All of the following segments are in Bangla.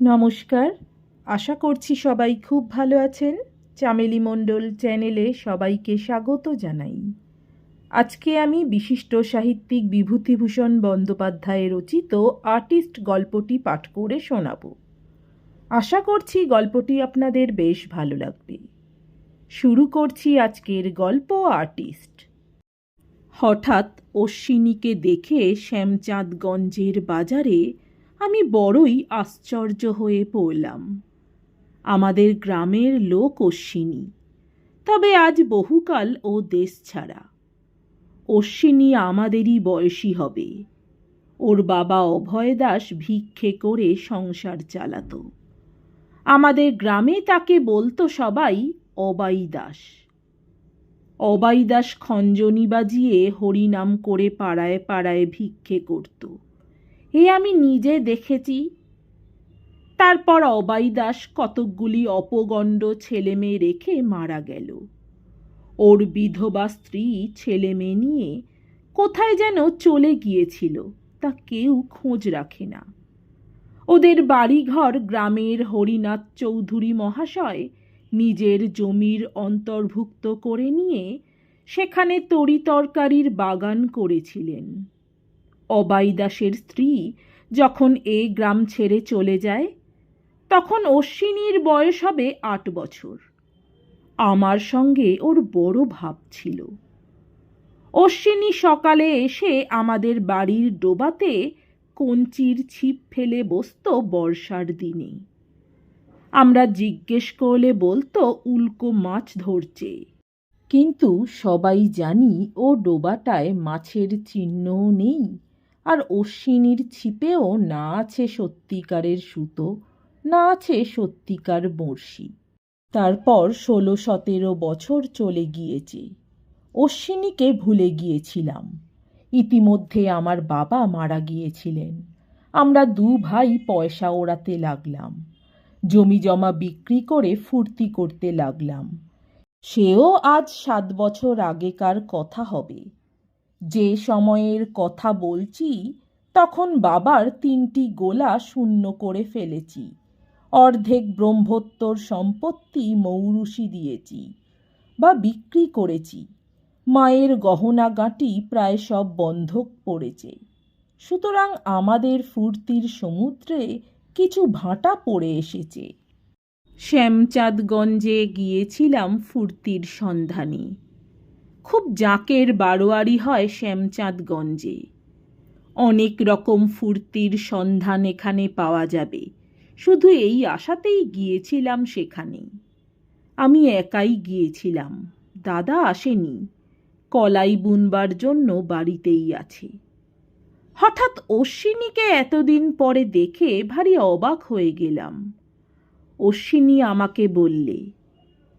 নমস্কার। আশা করছি সবাই খুব ভালো আছেন। চামেলি মণ্ডল চ্যানেলে সবাইকে স্বাগত জানাই। আজকে আমি বিশিষ্ট সাহিত্যিক বিভূতিভূষণ বন্দ্যোপাধ্যায়ের রচিত আর্টিস্ট গল্পটি পাঠ করে শোনাব। আশা করছি গল্পটি আপনাদের বেশ ভালো লাগবে। শুরু করছি আজকের গল্প আর্টিস্ট। হঠাৎ অশ্বিনীকে দেখে শ্যামচাঁদগঞ্জের বাজারে আমি বড়ই আশ্চর্য হয়ে পড়লাম। আমাদের গ্রামের লোক অশ্বিনী, তবে আজ বহুকাল ও দেশ ছাড়া। অশ্বিনী আমাদেরই বয়সী হবে। ওর বাবা অভয় দাস ভিক্ষে করে সংসার চালাতো। আমাদের গ্রামে তাকে বলতো সবাই অবাই দাস। অবাই দাস খঞ্জনি বাজিয়ে হরিনাম করে পাড়ায় পাড়ায় ভিক্ষে করত। এ আমি নিজে দেখেছি। তারপর অবাই দাস কতকগুলি অপগণ্ড ছেলে মেয়ে রেখে মারা গেল। ওর বিধবা স্ত্রী ছেলে মেয়ে নিয়ে কোথায় যেন চলে গিয়েছিল, তা কেউ খোঁজ রাখে না। ওদের বাড়িঘর গ্রামের হরিনাথ চৌধুরী মহাশয় নিজের জমির অন্তর্ভুক্ত করে নিয়ে সেখানে তরিতরকারির বাগান করেছিলেন। অবাই দাসের স্ত্রী যখন এ গ্রাম ছেড়ে চলে যায়, তখন অশ্বিনীর বয়স হবে আট বছর। আমার সঙ্গে ওর বড় ভাব ছিল। অশ্বিনী সকালে এসে আমাদের বাড়ির ডোবাতে কঞ্চির ছিপ ফেলে বসত বর্ষার দিনে। আমরা জিজ্ঞেস করলে বলতো, উল্কো মাছ ধরছে। কিন্তু সবাই জানি ও ডোবাটায় মাছের চিহ্নও নেই। আর অশ্বিনীর ছিপেও না আছে সত্যিকারের সুতো, না আছে সত্যিকার বড়শি। তারপর ষোলো সতেরো বছর চলে গিয়েছে। অশ্বিনীকে ভুলে গিয়েছিলাম। ইতিমধ্যে আমার বাবা মারা গিয়েছিলেন। আমরা দু ভাই পয়সা ওড়াতে লাগলাম। জমি জমা বিক্রি করে ফুর্তি করতে লাগলাম। সেও আজ সাত বছর আগেকার কথা হবে। যে সময়ের কথা বলছি, তখন বাবার তিনটি গোলা শূন্য করে ফেলেছি। অর্ধেক ব্রহ্মোত্তর সম্পত্তি মৌরুষি দিয়েছি বা বিক্রি করেছি। মায়ের গহনা গাঁটি প্রায় সব বন্ধক পড়েছে। সুতরাং আমাদের ফুর্তির সমুদ্রে কিছু ভাঁটা পড়ে এসেছে। শ্যামচাঁদগঞ্জে গিয়েছিলাম ফুর্তির সন্ধানে। খুব জাঁকের বারোয়ারি হয় শ্যামচাঁদগঞ্জে। অনেক রকম ফুর্তির সন্ধান এখানে পাওয়া যাবে। শুধু এই আশাতেই গিয়েছিলাম সেখানে। আমি একাই গিয়েছিলাম। দাদা আসেনি। কলাই বুনবার জন্য বাড়িতেই আছে। হঠাৎ অশ্বিনীকে এতদিন পরে দেখে ভারী অবাক হয়ে গেলাম। অশ্বিনী আমাকে বললে,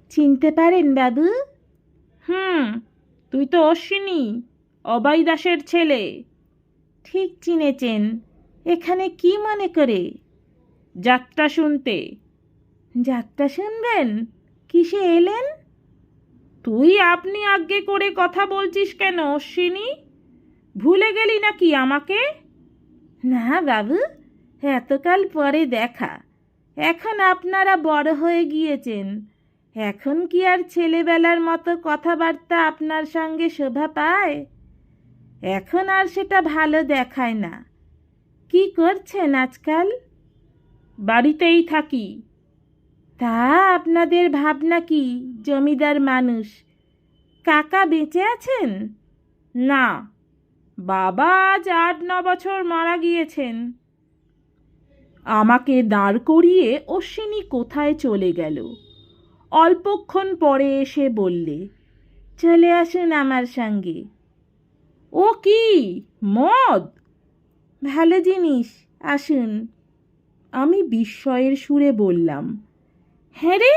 চিনতে পারেন বাবু? হুম তুই তো অশ্বিনী, অবাই দাসের ছেলে। ঠিক চিনেছেন, এখানে কি মনে করে? যাত্রা শুনতে। যাত্রা শুনবেন? কিসে এলেন? তুই আপনি আজ্ঞে করে কথা বলছিস কেন অশ্বিনী? ভুলে গেলি নাকি আমাকে? না বাবু, এতকাল পরে দেখা। এখন আপনারা বড় হয়ে গিয়েছেন। এখন কি আর ছেলেবেলার মতো কথাবার্তা আপনার সঙ্গে শোভা পায়? এখন আর সেটা ভালো দেখায় না। কি করছেন আজকাল? বাড়িতেই থাকি। তা আপনাদের ভাবনা কি, জমিদার মানুষ? কাকা বেঁচে আছেন? না। বাবা আজ আট, ন বছর মারা গিয়েছেন। আমাকে দাঁড় করিয়ে অশ্বিনী কোথায় চলে গেল? অল্পক্ষণ পরে এসে বললে, চলে আসুন আমার সঙ্গে। ও কি? মদ? ভালো জিনিস, আসুন। আমি বিস্ময়ের সুরে বললাম হ্যাঁ রে,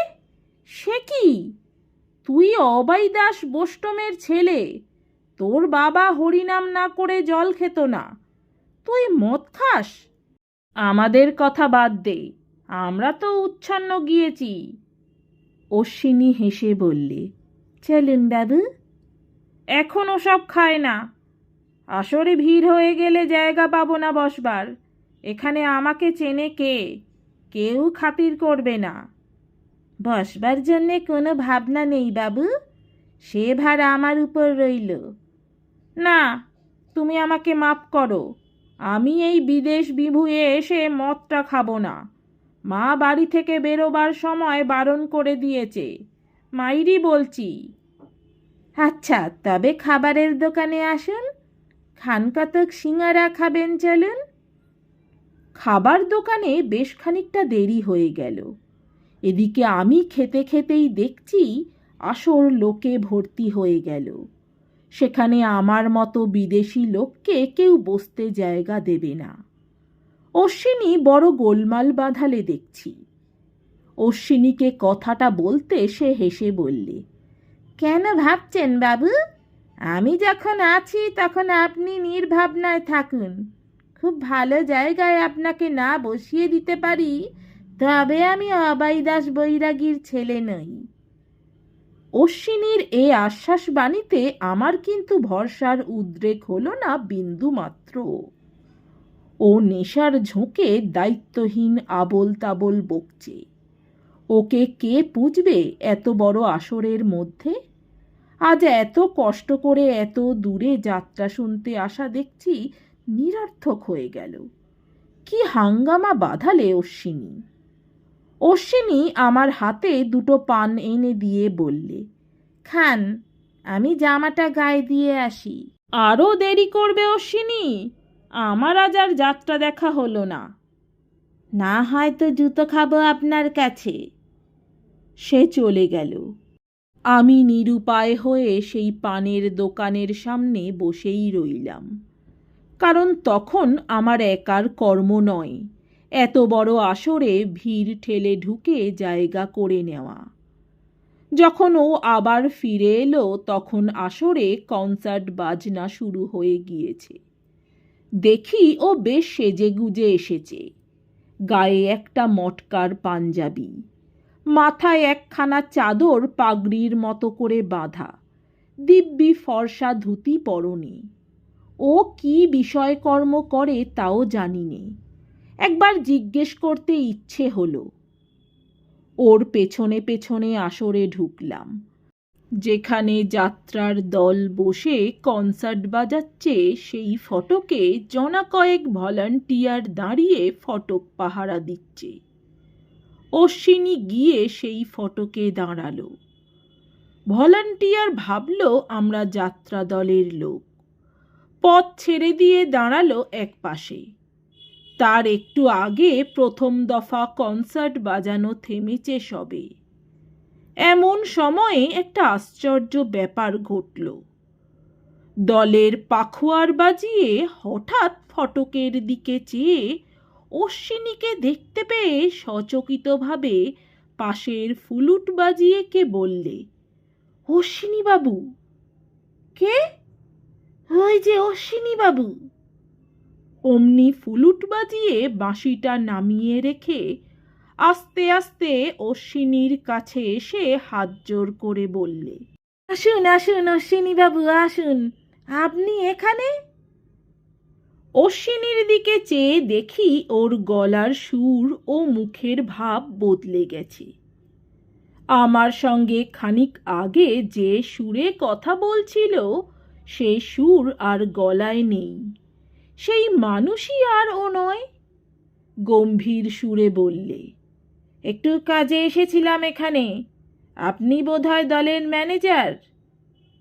সে কি? তুই অবাই দাস বোষ্টমের ছেলে। তোর বাবা হরিনাম না করে জল খেত না। তুই মদ খাস? আমাদের কথা বাদ দে, আমরা তো উচ্ছন্ন গিয়েছি। অশ্বিনী হেসে বললে, চলুন বাবু। এখন ওসব খায় না। আসরে ভিড় হয়ে গেলে জায়গা পাবো না বসবার। এখানে আমাকে চেনে কে? কেউ খাতির করবে না। বসবার জন্যে কোনো ভাবনা নেই বাবু। সে ভাড়া আমার উপর রইল। না, তুমি আমাকে মাফ করো। আমি এই বিদেশ বিভুয়ে এসে মদটা খাব না। মা বাড়ি থেকে বেরোবার সময় বারণ করে দিয়েছে। মাইরি বলছি আচ্ছা তবে খাবারের দোকানে আসুন। খান কতক সিঙ্গারা খাবেন চলুন। খাবার দোকানে বেশ খানিকটা দেরি হয়ে গেল। এদিকে আমি খেতে খেতেই দেখছি আসর লোকে ভর্তি হয়ে গেল। সেখানে আমার মতো বিদেশি লোককে কেউ বসতে জায়গা দেবে না। অশ্বিনী বড় গোলমাল বাঁধালে দেখছি। অশ্বিনীকে কথাটা বলতে সে হেসে বললে, কেন ভাবছেন বাবু? আমি যখন আছি তখন আপনি নির্ভাবনায় থাকুন। খুব ভালো জায়গায় আপনাকে না বসিয়ে দিতে পারি, তবে আমি অবাইদাস বৈরাগীর ছেলে নই। অশ্বিনীর এ আশ্বাস বাণীতে আমার কিন্তু ভরসার উদ্রেক হলো না বিন্দু মাত্র ও নেশার ঝোঁকে দায়িত্বহীন আবল তাবল বকছে। ওকে কে পুজবে এত বড় আসরের মধ্যে? আজ এত কষ্ট করে এত দূরে যাত্রা শুনতে আসা দেখছি নিরর্থক হয়ে গেল। কি হাঙ্গামা বাঁধালে অশ্বিনী? অশ্বিনী আমার হাতে দুটো পান এনে দিয়ে বললে, খান, আমি জামাটা গায়ে দিয়ে আসি। আরও দেরি করবে অশ্বিনী? আমার আজ আর যাত্রা দেখা হলো না। না হয়তো জুতো খাব আপনার কাছে। সে চলে গেল। আমি নিরুপায় হয়ে সেই পানের দোকানের সামনে বসেই রইলাম। কারণ তখন আমার একার কর্ম নয়। এত বড় আসরে ভিড় ঠেলে ঢুকে জায়গা করে নেওয়া। যখন ও আবার ফিরে এলো, তখন আসরে কনসার্ট বাজনা শুরু হয়ে গিয়েছে। দেখি ও বেশ সেজে গুজে এসেছে। গায়ে একটা মটকার পাঞ্জাবি। মাথায় একখানা চাদর পাগড়ির মতো করে বাঁধা। দিব্যি ফর্সা ধুতি পরনে। ও কি বিষয়কর্ম করে তাও জানি নে একবার জিজ্ঞেস করতে ইচ্ছে হলো। ওর পেছনে পেছনে আসরে ঢুকলাম। যেখানে যাত্রার দল বসে কনসার্ট বাজাচ্ছে, সেই ফটকে জনা কয়েক ভলান্টিয়ার দাঁড়িয়ে ফটক পাহারা দিচ্ছে। অশ্বিনী গিয়ে সেই ফটকে দাঁড়াল। ভলান্টিয়ার ভাবল, আমরা যাত্রা দলের লোক। পথ ছেড়ে দিয়ে দাঁড়াল এক পাশে। তার একটু আগে প্রথম দফা কনসার্ট বাজানো থেমেছে সবে। এমন সময়ে একটা আশ্চর্য ব্যাপার ঘটল। দলের পাখোয়ার বাজিয়ে হঠাৎ ফটকের দিকে চেয়ে অশ্বিনীকে দেখতে পেয়ে সচকিতভাবে পাশের ফুলুট বাজিয়ে কে বললে অশ্বিনী বাবু কে? ওই যে অশ্বিনী বাবু অমনি ফুলুট বাজিয়ে বাঁশিটা নামিয়ে রেখে আস্তে আস্তে অশ্বিনীর কাছে এসে হাত জোর করে বললে, আসুন আসুন অশ্বিনী বাবু, আসুন। আপনি এখানে? অশ্বিনীর দিকে চেয়ে দেখি ওর গলার সুর ও মুখের ভাব বদলে গেছে। আমার সঙ্গে খানিক আগে যে সুরে কথা বলছিল, সে সুর আর গলায় নেই। সেই মানুষই আর ও নয়, গম্ভীর সুরে বললে একটু কাজে এসেছিলাম এখানে। আপনি বোধহয় দলের ম্যানেজার?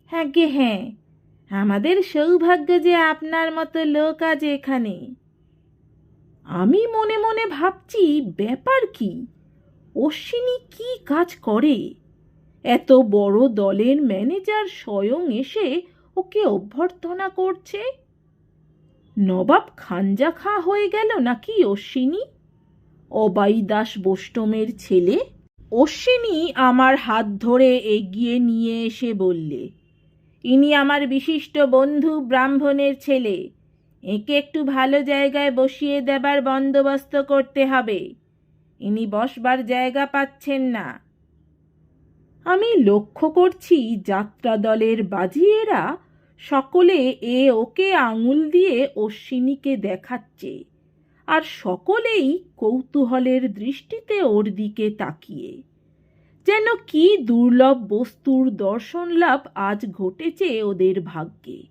হ্যাঁ গে হ্যাঁ আমাদের সৌভাগ্য যে আপনার মতো লোক আজ এখানে। আমি মনে মনে ভাবছি, ব্যাপার কি? অশ্বিনী কি কাজ করে? এত বড় দলের ম্যানেজার স্বয়ং এসে ওকে অভ্যর্থনা করছে? নবাব খাঞ্জা খা হয়ে গেল নাকি অশ্বিনী? অবাই দাস বোষ্টমের ছেলে? অশ্বিনী আমার হাত ধরে এগিয়ে নিয়ে এসে বললে, ইনি আমার বিশিষ্ট বন্ধু ব্রাহ্মণের ছেলে। একে একটু ভালো জায়গায় বসিয়ে দেবার বন্দোবস্ত করতে হবে। ইনি বসবার জায়গা পাচ্ছেন না। আমি লক্ষ্য করছি যাত্রা দলের বাজিয়েরা সকলে এ ওকে আঙুল দিয়ে অশ্বিনীকে দেখাচ্ছে। আর সকলেই কৌতূহলের দৃষ্টিতে ওর দিকে তাকিয়ে। যেন কি দুর্লভ বস্তুর দর্শন লাভ আজ ঘটেছে ওদের ভাগ্যে।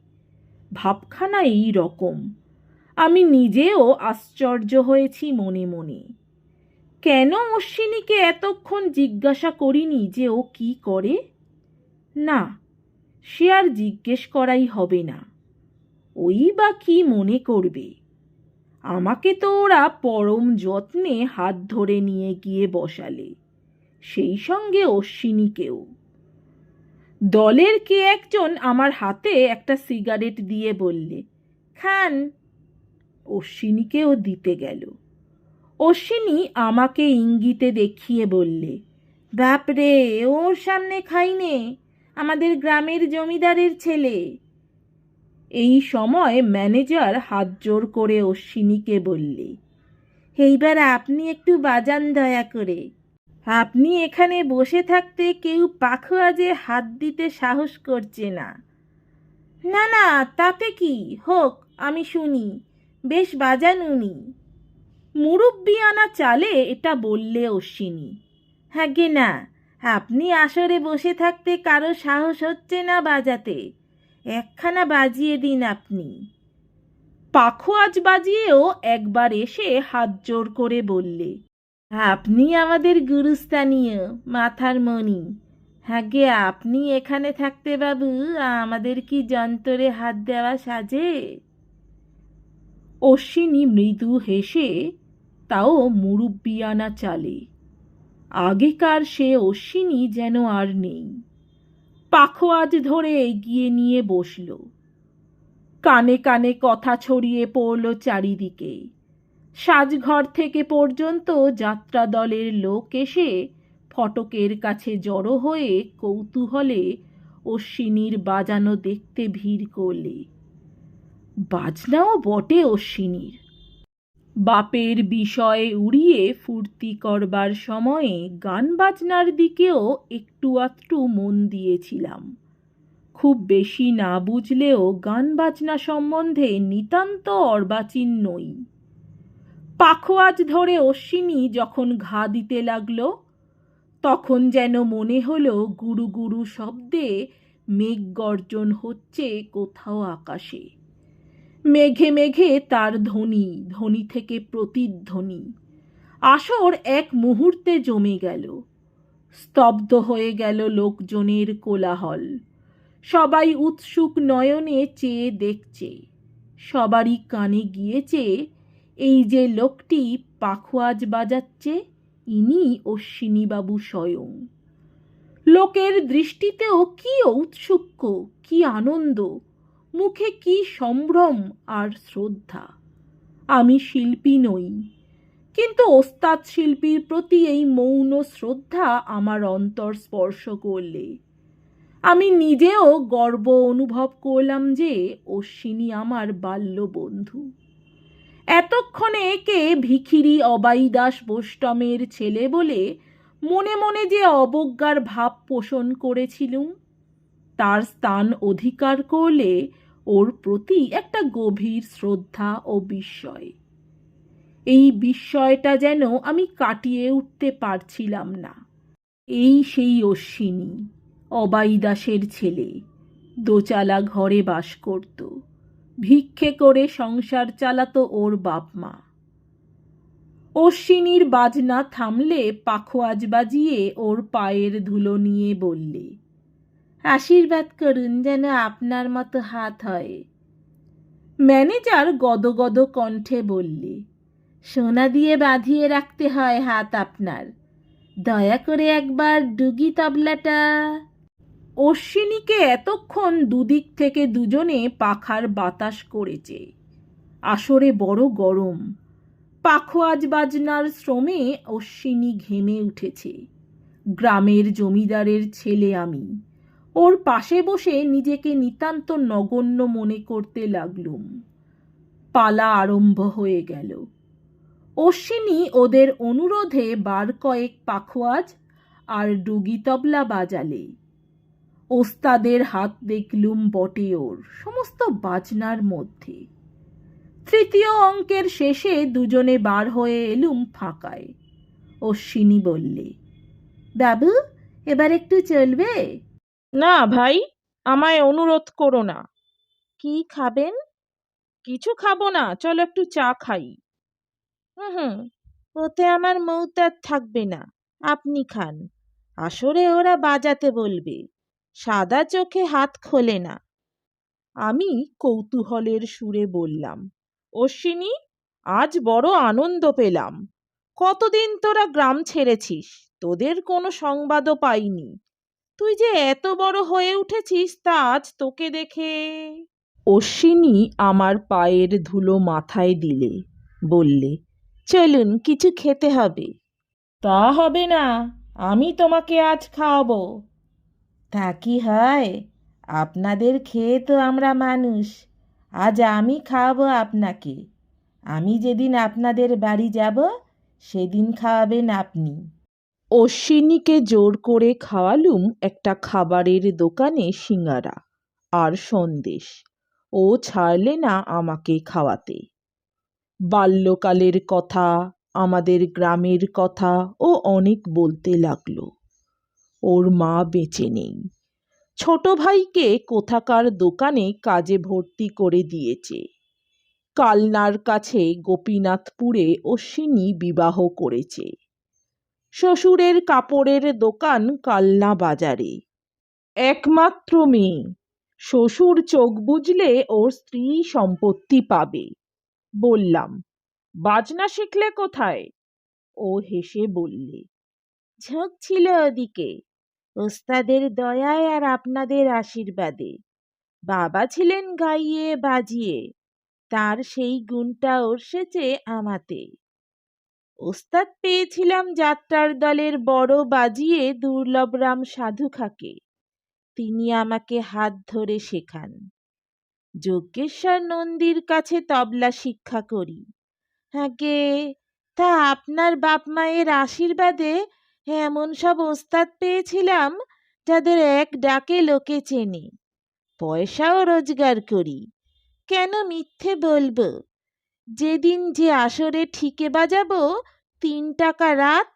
ভাবখানা এই রকম। আমি নিজেও আশ্চর্য হয়েছি মনে মনে। কেন অশ্বিনীকে এতক্ষণ জিজ্ঞাসা করিনি যে ও কি করে? না, সে আর জিজ্ঞেস করাই হবে না। ওই বা কি মনে করবে? আমাকে তো ওরা পরম যত্নে হাত ধরে নিয়ে গিয়ে বসালে। সেই সঙ্গে অশ্বিনীকেও দলের কে একজন আমার হাতে একটা সিগারেট দিয়ে বললে, খান। অশ্বিনীকেও দিতে গেল। অশ্বিনী আমাকে ইঙ্গিতে দেখিয়ে বললে, বাপরে, ওর সামনে খাইনে আমাদের গ্রামের জমিদারের ছেলে। এই সময় ম্যানেজার হাত জোর করে অশ্বিনীকে বললে, এইবার আপনি একটু বাজান দয়া করে। আপনি এখানে বসে থাকতে কেউ পাখোয়া যে হাত দিতে সাহস করছে না। না না, তাতে কি? হোক, আমি শুনি। বেশ বাজান উনি। মুরব্বি আনা চালে এটা বললে অশ্বিনী হ্যাঁ গে না আপনি আসরে বসে থাকতে কারও সাহস হচ্ছে না বাজাতে। একখানা বাজিয়ে দিন আপনি। পাখোয়াজ বাজিয়েও একবার এসে হাত জোর করে বললে, আপনি আমাদের গুরুস্থানীয়, মাথার মণি। হ্যাঁ গে, আপনি এখানে থাকতে বাবু, আমাদের কি যন্তরে হাত দেওয়া সাজে? অশ্বিনী মৃদু হেসে তাও মুরুব্বিয়ানা চালে। আগেকার সে অশ্বিনী যেন আর নেই। পাখোয়াজ ধরে এগিয়ে নিয়ে বসল। কানে কানে কথা ছড়িয়ে পড়ল চারিদিকে। সাজঘর থেকে পর্যন্ত যাত্রা দলের লোক এসে ফটকের কাছে জড়ো হয়ে কৌতূহলে অশ্বিনীর বাজানো দেখতে ভিড় করলে। বাজনাও বটে অশ্বিনীর। বাপের বিষয়ে উড়িয়ে ফুর্তি করবার সময়ে গান বাজনার দিকেও একটু আধটু মন দিয়েছিলাম। খুব বেশি না বুঝলেও গান বাজনা সম্বন্ধে নিতান্ত অর্বাচীন নই। পাখোয়াজ ধরে অশ্বিনী যখন ঘা দিতে লাগল, তখন যেন মনে হলো গুরু গুরু শব্দে মেঘ গর্জন হচ্ছে কোথাও আকাশে। মেঘে মেঘে তার ধ্বনি ধ্বনি থেকে প্রতিধ্বনি। আসর এক মুহূর্তে জমে গেল। স্তব্ধ হয়ে গেল লোকজনের কোলাহল। সবাই উৎসুক নয়নে চেয়ে দেখছে। সবারই কানে গিয়েছে, এই যে লোকটি পাখোয়াজ বাজাচ্ছে, ইনি অশ্বিনীবাবু স্বয়ং। লোকের দৃষ্টিতেও কি ঔৎসুক্য, কি আনন্দ মুখে কি সম্ভ্রম আর শ্রদ্ধা? আমি শিল্পী নই, কিন্তু ওস্তাদ শিল্পীর প্রতি এই মৌন শ্রদ্ধা আমার অন্তর স্পর্শ করলে। আমি নিজেও গর্ব অনুভব করলাম যে অশ্বিনী আমার বাল্য বন্ধু এতক্ষণে একে ভিখিরি অবাইদাস বোষ্টমের ছেলে বলে মনে মনে যে অবজ্ঞার ভাব পোষণ করেছিলুম, তার স্থান অধিকার করলে ওর প্রতি একটা গভীর শ্রদ্ধা ও বিস্ময়। এই বিস্ময়টা যেন আমি কাটিয়ে উঠতে পারছিলাম না। এই সেই অশ্বিনী অবাইদাসের ছেলে, দোচালা ঘরে বাস করত, ভিক্ষে করে সংসার চালাতো ওর বাপ মা। অশ্বিনীর বাজনা থামলে পাখোয়াজ বাজিয়ে ওর পায়ের ধুলো নিয়ে বললে আশীর্বাদ করুন যেন আপনার মতো হাত হয়। ম্যানেজার গদগদ কণ্ঠে বললে, সোনা দিয়ে বাঁধিয়ে রাখতে হয় হাত আপনার। দয়া করে একবার ডুগি তবলাটা। অশ্বিনীকে এতক্ষণ দুদিক থেকে দুজনে পাখার বাতাস করেছে। আসরে বড় গরম। পাখোয়াজ বাজনার শ্রমে অশ্বিনী ঘেমে উঠেছে। গ্রামের জমিদারের ছেলে আমি। ওর পাশে বসে নিজেকে নিতান্ত নগণ্য মনে করতে লাগলুম। পালা আরম্ভ হয়ে গেল। অশ্বিনী ওদের অনুরোধে বার কয়েক পাখোয়াজ আর ডুগি তবলা বাজালে। ওস্তাদের হাত দেখলুম বটে ওর সমস্ত বাজনার মধ্যে। তৃতীয় অঙ্কের শেষে দুজনে বার হয়ে এলুম ফাঁকায়। অশ্বিনী বললে, বাবু, এবার একটু চলবে? না ভাই, আমায় অনুরোধ করো না। কি খাবেন? কিছু খাব না, চলো একটু চা খাই। হুম হুম, ওতে আমার মৌতার থাকবে না, আপনি খান। আসরে ওরা বাজাতে বলবে, সাদা চোখে হাত খোলে না। আমি কৌতূহলের সুরে বললাম, অশ্বিনী, আজ বড় আনন্দ পেলাম। কতদিন তোরা গ্রাম ছেড়েছিস? তোদের কোনো সংবাদও পাইনি। তুই যে এত বড় হয়ে উঠেছিস তা আজ তোকে দেখে। অশ্বিনী আমার পায়ের ধুলো মাথায় দিলে বললে চলুন কিছু খেতে হবে। তা হবে না আমি তোমাকে আজ খাওয়াবো। তা কি হয়? আপনাদের খেয়ে তো আমরা মানুষ আজ আমি খাওয়াবো আপনাকে। আমি যেদিন আপনাদের বাড়ি যাব সেদিন খাওয়াবেন আপনি। অশ্বিনীকে জোর করে খাওয়ালুম একটা খাবারের দোকানে সিঙ্গারা আর সন্দেশ। ও ছাড়লে না আমাকে খাওয়াতে। বাল্যকালের কথা, আমাদের গ্রামের কথা ও অনেক বলতে লাগল। ওর মা বেঁচে নেই। ছোট ভাইকে কোথাকার দোকানে কাজে ভর্তি করে দিয়েছে। কালনার কাছে গোপীনাথপুরে অশ্বিনী বিবাহ করেছে। শ্বশুরের কাপড়ের দোকান কালনা বাজারে। একমাত্র মেয়ে। শ্বশুর চোখ বুঝলে ওর স্ত্রী সম্পত্তি পাবে। বললাম, বাজনা শিখলে কোথায়? ও হেসে বললে, ঝোঁক ছিল ওদিকে। ওস্তাদের দয়ায় আর আপনাদের আশীর্বাদে। বাবা ছিলেন গাইয়ে বাজিয়ে। তার সেই গুণটা ওর সেচে আমাতে। ওস্তাদ পেয়েছিলাম যাত্রার দলের বড় বাজিয়ে দুর্লভরাম সাধু খাকে। তিনি আমাকে হাত ধরে শেখান যজ্ঞেশ্বর নন্দীর কাছে তবলা শিক্ষা করি। আগে তা আপনার বাপ মায়ের আশীর্বাদে এমন সব ওস্তাদ পেয়েছিলাম যাদের এক ডাকে লোকে চেনে। পয়সাও রোজগার করি। কেন মিথ্যে বলব? যেদিন যে আসরে ঠিকে বাজাবো, তিন টাকা রাত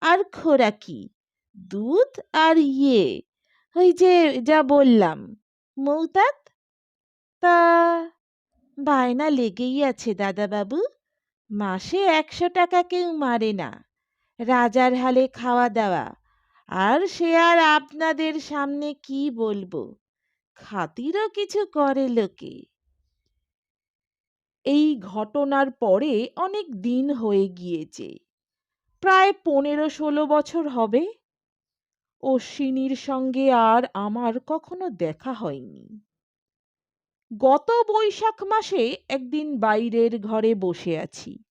আর খোরাকি দুধ আর ইয়ে। ওই যে যা বললাম, মৌতাত? তা বায়না লেগেই আছে দাদাবাবু। মাসে একশো টাকা কেউ মারে না, রাজার হালে খাওয়া দাওয়া। আর সে আর আপনাদের সামনে কি বলব? খাতিরও কিছু করে লোকে। এই ঘটনার পরে অনেক দিন হয়ে গিয়েছে। প্রায় পনেরো ষোলো বছর হবে। অশ্বিনীর সঙ্গে আর আমার কখনো দেখা হয়নি। গত বৈশাখ মাসে একদিন বাইরের ঘরে বসে আছি।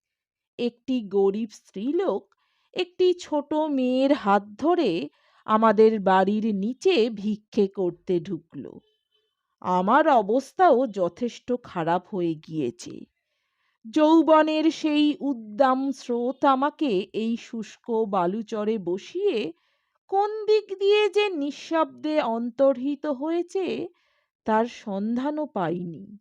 একটি গরিব স্ত্রীলোক একটি ছোট মেয়ের হাত ধরে আমাদের বাড়ির নিচে ভিক্ষে করতে ঢুকল। আমার অবস্থাও যথেষ্ট খারাপ হয়ে গিয়েছে। যৌবনের সেই উদ্দাম স্রোত আমাকে এই শুষ্ক বালুচরে বসিয়ে কোন দিক দিয়ে যে নিঃশব্দে অন্তর্হিত হয়েছে তার সন্ধানও পাইনি।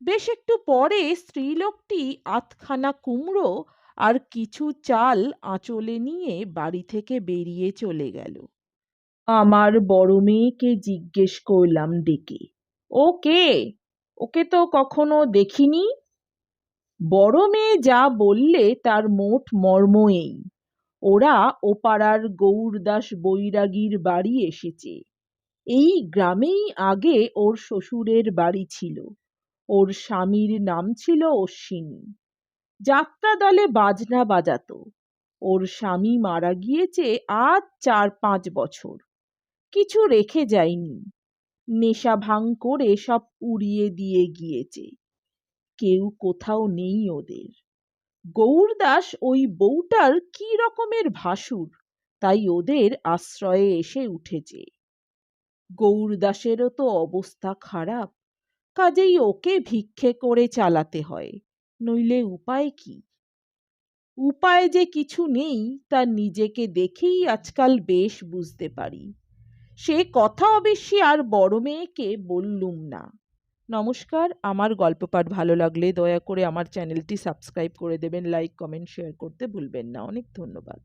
বেশ একটু পরে স্ত্রীলোকটি আধখানা কুমড়ো আর কিছু চাল আঁচলে নিয়ে বাড়ি থেকে বেরিয়ে চলে গেল। আমার বড় মেয়েকে জিজ্ঞেস করলাম ডেকে। ও কে? ওকে তো কখনো দেখিনি। বড় মেয়ে যা বললে তার মোট মর্ম এই। ওরা ওপাড়ার গৌরদাস বৈরাগীর বাড়ি এসেছে। এই গ্রামেই আগে ওর শ্বশুরের বাড়ি ছিল। ওর স্বামীর নাম ছিল অশ্বিনী। যাত্রা দলে বাজনা বাজাতো। ওর স্বামী মারা গিয়েছে আজ চার পাঁচ বছর। কিছু রেখে যায়নি নেশা ভাঙ করে সব উড়িয়ে দিয়ে গিয়েছে। কেউ কোথাও নেই ওদের। গৌরদাস ওই বউটার কি রকমের ভাসুর, তাই ওদের আশ্রয়ে এসে উঠেছে। গৌরদাসেরও তো অবস্থা খারাপ, কাজেই ওকে ভিক্ষে করে চালাতে হয়, নইলে উপায় কি? উপায় যে কিছু নেই, তা নিজেকে দেখেই আজকাল বেশ বুঝতে পারি। সে কথা অবশ্যই আর বড় মেয়েকে বললুম না। নমস্কার, আমার গল্প পাঠ ভালো লাগলে দয়া করে আমার চ্যানেলটি সাবস্ক্রাইব করে দেবেন, লাইক, কমেন্ট, শেয়ার করতে ভুলবেন না। অনেক ধন্যবাদ।